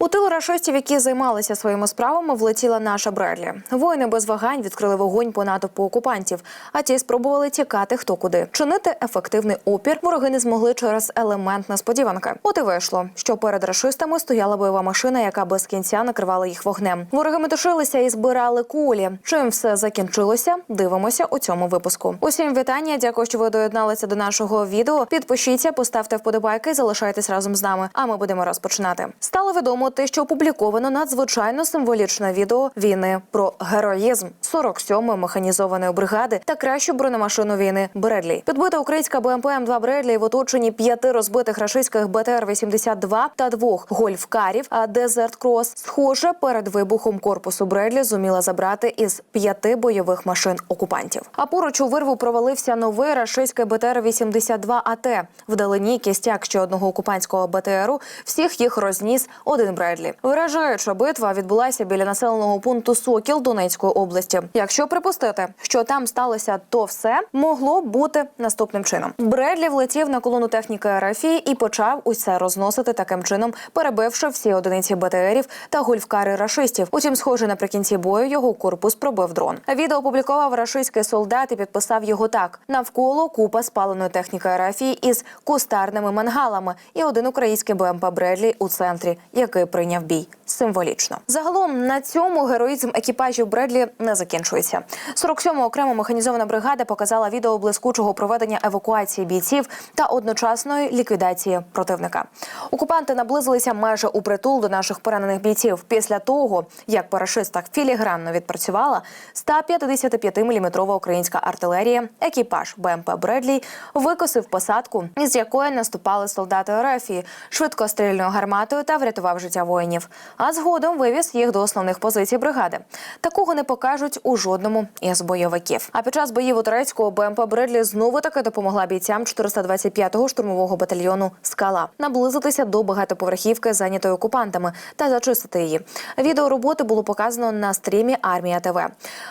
У тил рашистів, які займалися своїми справами, влетіла наша Бредлі. Воїни без вагань відкрили вогонь по натовпу окупантів, а ті спробували тікати хто куди. Чинити ефективний опір вороги не змогли через елемент несподіванки. От і вийшло, що перед рашистами стояла бойова машина, яка без кінця накривала їх вогнем. Вороги метушилися і збирали кулі. Чим все закінчилося? Дивимося у цьому випуску. Усім вітання. Дякую, що ви доєдналися до нашого відео. Підпишіться, поставте вподобайки, залишайтесь разом з нами. А ми будемо розпочинати. Стало відомо те, що опубліковано надзвичайно символічне відео війни про героїзм 47-ї механізованої бригади та кращу бронемашину війни Бредлі. Підбита українська БМП М2 Бредлі в оточенні п'яти розбитих рашистських БТР-82 та двох гольфкарів. А Дезерт Крос, схоже, перед вибухом корпусу Бредлі зуміла забрати із п'яти бойових машин окупантів. А поруч у вирву провалився новий рашистський БТР-82 АТ. Вдалині кістяк ще одного окупантського БТРу. Всіх їх розніс один Бредлі. Виражаюча битва відбулася біля населеного пункту Сокіл Донецької області. Якщо припустити, що там сталося, то все могло бути наступним чином. Бредлі влетів на колону техніки РФІ і почав усе розносити таким чином, перебивши всі одиниці БТРів та гольфкари рашистів. Утім, схоже, наприкінці бою його корпус пробив дрон. Відео опублікував рашистський солдат і підписав його так: навколо купа спаленої техніки РФІ із кустарними мангалами, і один український БМП Бредлі у центрі, який прийняв бій символічно. Загалом на цьому героїзм екіпажів Бредлі не закінчується. 47-ма окрема механізована бригада показала відео блискучого проведення евакуації бійців та одночасної ліквідації противника. Окупанти наблизилися майже у притул до наших поранених бійців після того, як по рашистах філігранно відпрацювала 155-мм українська артилерія. Екіпаж БМП Бредлі викосив посадку, із якої наступали солдати Ерефії швидкострільною гарматою та врятував життя воїнів. А згодом вивіз їх до основних позицій бригади. Такого не покажуть у жодному із бойовиків. А під час боїв у Турецького БМП Бредлі знову таки допомогла бійцям 425-го штурмового батальйону Скала наблизитися до багатоповерхівки, зайнятої окупантами, та зачистити її. Відео роботи було показано на стрімі Армія ТВ.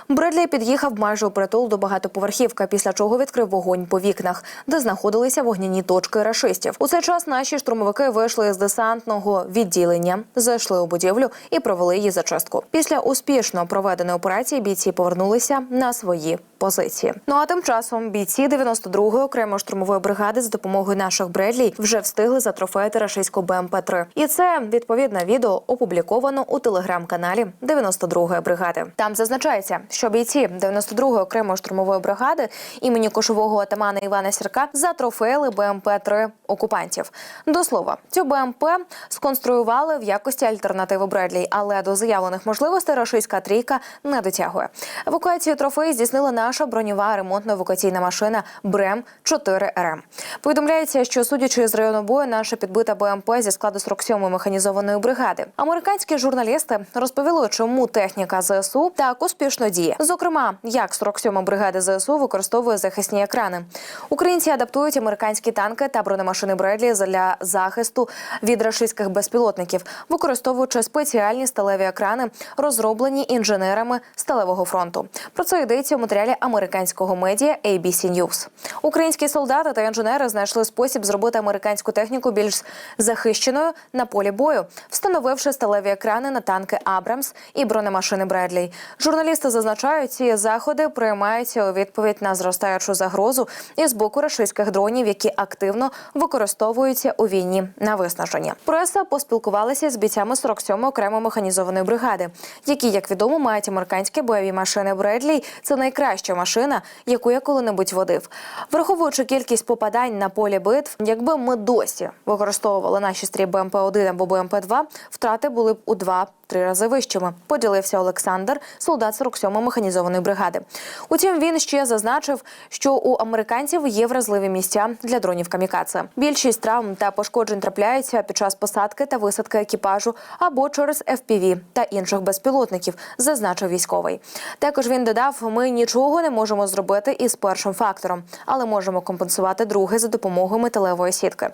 Бредлі під'їхав майже у притул до багатоповерхівки, після чого відкрив вогонь по вікнах, де знаходилися вогняні точки рашистів. У цей час наші штурмовики вийшли з десантного відділення, зайшли у будівлю і провели її зачистку. Після успішно проведеної операції бійці повернулися на свої позиції. Ну а тим часом бійці 92-ї окремої штурмової бригади з допомогою наших Бредлі вже встигли затрофеїти рашистську БМП 3 І це відповідне відео опубліковано у телеграм-каналі 92-ї бригади. Там зазначається, що бійці 92-ї окремої штурмової бригади імені кошового атамана Івана Сірка затрофеїли БМП 3 окупантів. До слова, цю БМП сконструювали в якості альтернативи Бредлі, але до заявлених можливостей рашистська трійка не дотягує. Евакуацію трофеї здійснила наша броньова ремонтно-евакуаційна машина Брем 4 РМ. Повідомляється, що судячи з району бою, наша підбита БМП зі складу 47-ї механізованої бригади. Американські журналісти розповіли, чому техніка ЗСУ так успішно діє. Зокрема, як 47-ма бригада ЗСУ використовує захисні екрани. Українці адаптують американські танки та бронемашини Бредлі для захисту від рашистських безпілотників, використовуючи спеціальні сталеві екрани, розроблені інженерами сталевого фронту. Про це йдеться у матеріалі американського медіа ABC News. Українські солдати та інженери знайшли спосіб зробити американську техніку більш захищеною на полі бою, встановивши сталеві екрани на танки Абрамс і бронемашини Бредлі. Журналісти зазначають, ці заходи приймаються у відповідь на зростаючу загрозу із боку рашистських дронів, які активно використовуються у війні на виснаження. Преса поспілкувалася з бійцями 47-ї окремо механізованої бригади, які, як відомо, мають американські бойові машини Бредлі. Це найкраща машина, яку я коли-небудь водив. Враховуючи кількість попадань на полі битв, якби ми досі використовували наші стрій БМП 1 або БМП 2 втрати були б у два. Три рази вищими поділився Олександр, солдат 47-ї механізованої бригади. Утім, він ще зазначив, що у американців є вразливі місця для дронів камікадзе. Більшість травм та пошкоджень трапляються під час посадки та висадки екіпажу або через FPV та інших безпілотників, зазначив військовий. Також він додав: ми нічого не можемо зробити із першим фактором, але можемо компенсувати друге за допомогою металевої сітки.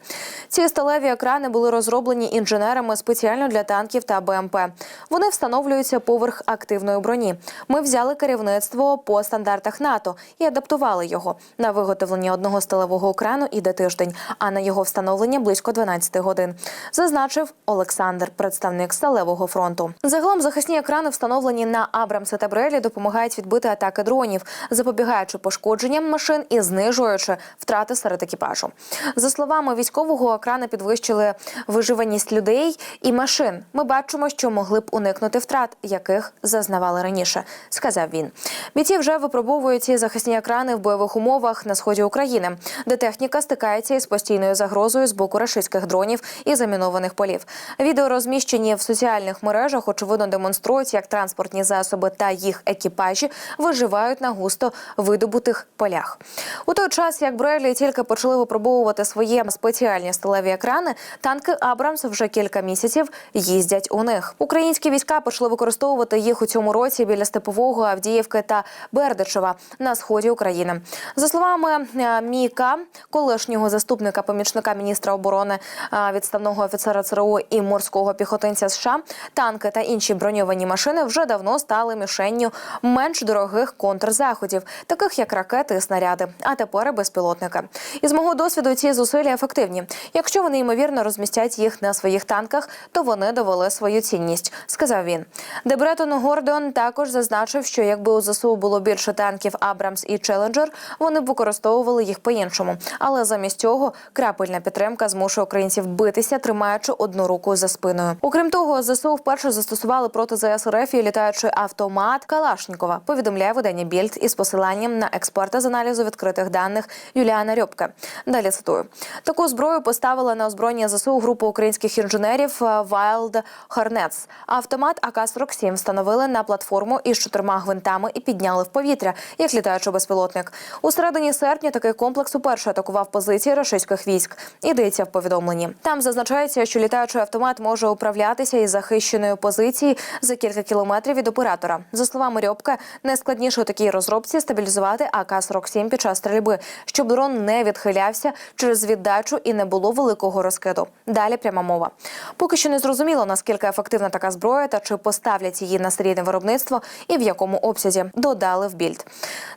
Ці сталеві екрани були розроблені інженерами спеціально для танків та БМП. Вони встановлюються поверх активної броні. Ми взяли керівництво по стандартах НАТО і адаптували його. На виготовлення одного сталевого екрану іде тиждень, а на його встановлення близько 12 годин. Зазначив Олександр, представник сталевого фронту. Загалом захисні екрани, встановлені на Абрамси та Брелі, допомагають відбити атаки дронів, запобігаючи пошкодженням машин і знижуючи втрати серед екіпажу. За словами військового, екрани підвищили виживаність людей і машин. Ми бачимо, що могли б уникнути втрат, яких зазнавали раніше, сказав він. Бійці вже випробовують ці захисні екрани в бойових умовах на сході України, де техніка стикається із постійною загрозою з боку рашистських дронів і замінованих полів. Відео розміщені в соціальних мережах. Очевидно, демонструють, як транспортні засоби та їх екіпажі виживають на густо видобутих полях. У той час, як Брелі тільки почали випробовувати свої спеціальні сталеві екрани, танки Абрамс вже кілька місяців їздять у них. Українські війська почали використовувати їх у цьому році біля Степового, Авдіївки та Бердичева на сході України. За словами е, Міка, колишнього заступника помічника міністра оборони, е, відставного офіцера ЦРУ і морського піхотинця США, танки та інші броньовані машини вже давно стали мішенню менш дорогих контрзаходів, таких як ракети снаряди, а тепер і безпілотники. Із мого досвіду ці зусилля ефективні. Якщо вони ймовірно розмістять їх на своїх танках, то вони довели свою цінність, сказав він. Дебретон Гордон також зазначив, що якби у ЗСУ було більше танків Абрамс і Челенджер, вони б використовували їх по-іншому. Але замість цього крапельна підтримка змушує українців битися, тримаючи одну руку за спиною. Окрім того, ЗСУ вперше застосували проти ЗС РФ і літаючий автомат Калашнікова. Повідомляє видання Більд із посиланням на експерта з аналізу відкритих даних Юліана Рьобка. Далі цитую таку зброю поставила на озброєння ЗСУ групу українських інженерів е, Wild Hornets. Автомат АК-47 встановили на платформу із чотирма гвинтами і підняли в повітря, як літаючий безпілотник. У середині серпня такий комплекс уперше атакував позиції російських військ. Ідеться в повідомленні. Там зазначається, що літаючий автомат може управлятися із захищеної позиції за кілька кілометрів від оператора. За словами Рьобка, найскладніше у такій розробці стабілізувати АК-47 під час стрільби, щоб дрон не відхилявся через віддачу і не було великого розкиду. Далі пряма мова. Поки що не зрозуміло, наскільки ефективна така зброя та чи поставлять її на серійне виробництво і в якому обсязі. Додали в більд.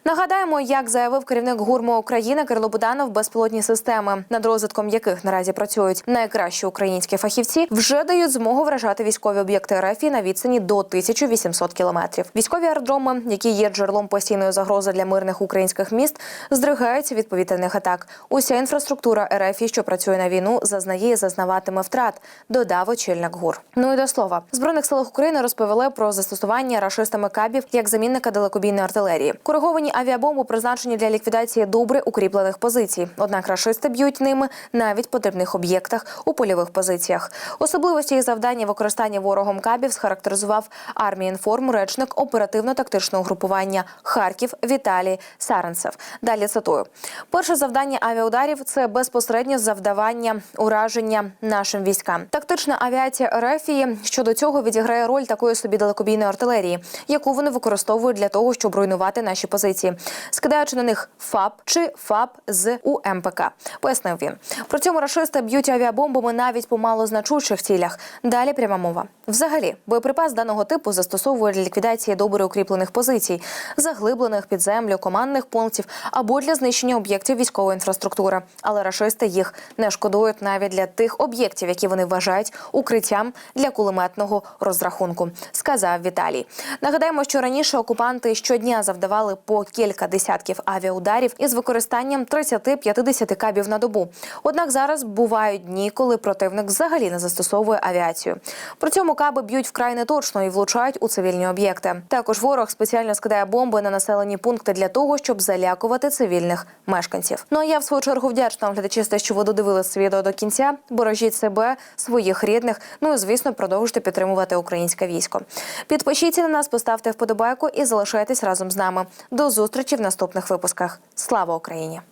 Нагадаємо, як заявив керівник гурму України Кирило Буданов, безпілотні системи, над розвитком яких наразі працюють найкращі українські фахівці, вже дають змогу вражати військові об'єкти РФ на відстані до 1800 кілометрів. Військові аеродроми, які є джерелом постійної загрози для мирних українських міст, здригаються від повітряних атак. Уся інфраструктура РФ, що працює на війну, зазнає і зазнаватиме втрат. Додав очільник ГУР. Ну і до слова, збройних силах України розповіли про застосування рашистами кабів як замінника далекобійної артилерії. Кориговані авіабомби призначені для ліквідації добре укріплених позицій. Однак рашисти б'ють ними навіть по дрібних об'єктах у польових позиціях. Особливості і завдання використання ворогом кабів схарактеризував армії інформ речник оперативно-тактичного групування Харків Віталій Саренцев. Далі цитую: перше завдання авіаударів це безпосереднє завдавання ураження нашим військам. Тактична авіація Ерефії щодо цього відіграє роль такої собі далекобійної артилерії, яку вони використовують для того, щоб руйнувати наші позиції, скидаючи на них ФАП чи ФАП з УМПК. Пояснив він. При цьому рашисти б'ють авіабомбами навіть по малозначущих цілях. Далі пряма мова. Взагалі, боєприпас даного типу застосовують для ліквідації добре укріплених позицій, заглиблених під землю, командних пунктів або для знищення об'єктів військової інфраструктури. Але рашисти їх не шкодують навіть для тих об'єктів, які вони вважають укриттям для кулеметного розрахунку, сказав Віталій. Нагадаємо, що раніше окупанти щодня завдавали по кілька десятків авіаударів із використанням 30-50 кабів на добу. Однак зараз бувають дні, коли противник взагалі не застосовує авіацію. При цьому каби б'ють вкрай неточно і влучають у цивільні об'єкти. Також ворог спеціально скидає бомби на населені пункти для того, щоб залякувати цивільних мешканців. Ну а я в свою чергу вдячна глядачі, те, що ви додивилися це відео до кінця. Бережіть себе, своїх рідних. Ну і звісно, продовжуйте підтримувати українське військо. Підпишіться на нас, поставте вподобайку і залишайтесь разом з нами. До зустрічі в наступних випусках. Слава Україні!